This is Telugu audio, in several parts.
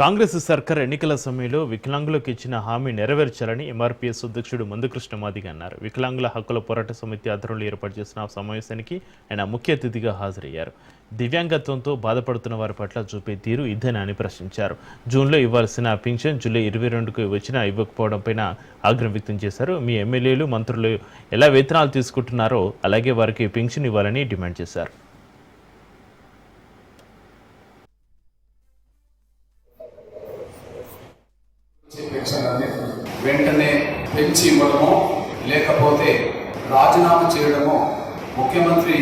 కాంగ్రెస్ సర్కార్ ఎన్నికల సమయంలో వికలాంగులకు ఇచ్చిన హామీ నెరవేర్చాలని ఎంఆర్పీఎస్ అధ్యక్షుడు మందుకృష్ణ మాదిగ అన్నారు. వికలాంగుల హక్కుల పోరాట సమితి ఆధ్వర్యంలో ఏర్పాటు చేసిన సమావేశానికి ఆయన ముఖ్య అతిథిగా హాజరయ్యారు. దివ్యాంగత్వంతో బాధపడుతున్న వారి పట్ల చూపే తీరు ఇదేనా అని ప్రశ్నించారు. జూన్లో ఇవ్వాల్సిన పింఛన్ జూలై ఇరవై రెండుకు వచ్చినా ఇవ్వకపోవడంపైన ఆగ్రహం వ్యక్తం చేశారు. మీ ఎమ్మెల్యేలు మంత్రులు ఎలా వేతనాలు తీసుకుంటున్నారో అలాగే వారికి పింఛన్ ఇవ్వాలని డిమాండ్ చేశారు. వచ్చే వెంటనే పెంచి ఇవ్వడమో లేకపోతే రాజీనామా చేయడమో ముఖ్యమంత్రి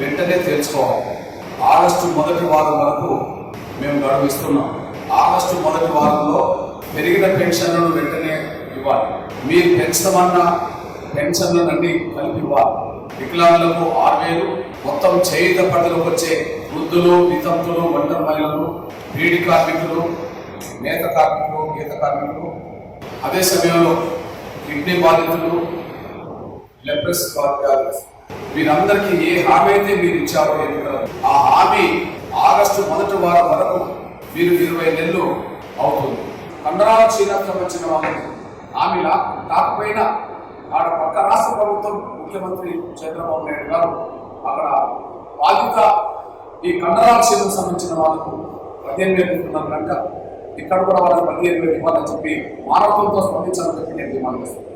వెంటనే తెలుసుకోవాలి. ఆగస్టు మొదటి వారం వరకు మేము గడువిస్తున్నాం ఆగస్టు మొదటి వారంలో పెరిగిన పెన్షన్లను వెంటనే ఇవ్వాలి. మీరు పెంచమన్న పెన్షన్లన్నీ కలిపి ఇవ్వాలి. వికలాంగులకు ఆరు వేలు మొత్తం చేయుత పద్ధతిలోకి వచ్చే వృద్ధులు వితంతులు ఒంటరి మహిళలు బీడి కార్మికులు నేత కార్మికులు గీత కార్మికులు అదే సమయంలో కిడ్నీ బాధితులు లెప్రస్ బాధితులు వీరందరికీ ఏ హామీ అయితే మీరు ఇచ్చారో ఎన్నికలు ఆ హామీ ఆగస్టు మొదటి వారం వరకు మీరు ఇరవై నెలలు అవుతుంది. కండరాల క్షీణత్వం వచ్చిన వాళ్ళకి హామీ కాకపోయినా ఆడ పక్క రాష్ట్ర ప్రభుత్వం ముఖ్యమంత్రి చంద్రబాబు నాయుడు గారు అక్కడ బాధిత ఈ కండరాల క్షీణం సంబంధించిన వాళ్ళకు పదిహేను వేలు కనుక ఇక్కడ కూడా వాళ్ళకి పదిహేను వేలు ఇవ్వాలని చెప్పి మానవత్వంతో స్పందించాలని చెప్పి నేను డిమాండ్ చేస్తాను